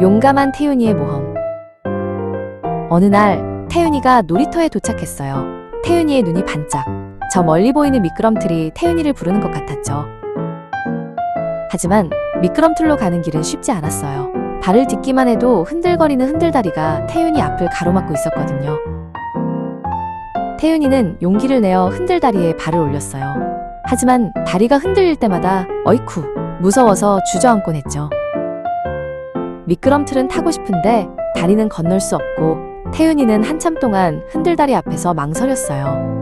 용감한 태윤이의 모험. 어느 날 태윤이가 놀이터에 도착했어요. 태윤이의 눈이 반짝. 저 멀리 보이는 미끄럼틀이 태윤이를 부르는 것 같았죠. 하지만 미끄럼틀로 가는 길은 쉽지 않았어요. 발을 딛기만 해도 흔들거리는 흔들다리가 태윤이 앞을 가로막고 있었거든요. 태윤이는 용기를 내어 흔들다리에 발을 올렸어요. 하지만 다리가 흔들릴 때마다 어이쿠 무서워서 주저앉곤 했죠. 미끄럼틀은 타고 싶은데 다리는 건널 수 없고 태윤이는 한참 동안 흔들다리 앞에서 망설였어요.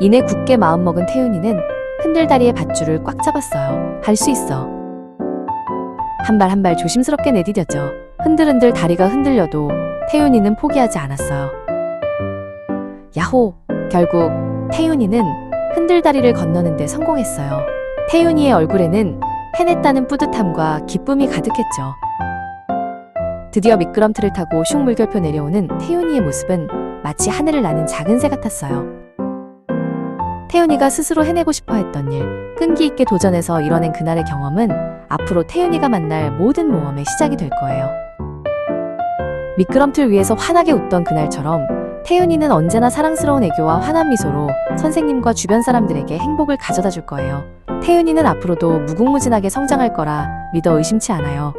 이내 굳게 마음먹은 태윤이는 흔들다리의 밧줄을 꽉 잡았어요. 할 수 있어. 한 발 한 발 조심스럽게 내디뎠죠. 흔들흔들 다리가 흔들려도 태윤이는 포기하지 않았어요. 야호! 결국 태윤이는 흔들다리를 건너는데 성공했어요. 태윤이의 얼굴에는 해냈다는 뿌듯함과 기쁨이 가득했죠. 드디어 미끄럼틀을 타고 슝 물결표 내려오는 태윤이의 모습은 마치 하늘을 나는 작은 새 같았어요. 태윤이가 스스로 해내고 싶어 했던 일, 끈기 있게 도전해서 이뤄낸 그날의 경험은 앞으로 태윤이가 만날 모든 모험의 시작이 될 거예요. 미끄럼틀 위에서 환하게 웃던 그날처럼 태윤이는 언제나 사랑스러운 애교와 환한 미소로 선생님과 주변 사람들에게 행복을 가져다 줄 거예요. 태윤이는 앞으로도 무궁무진하게 성장할 거라 믿어 의심치 않아요.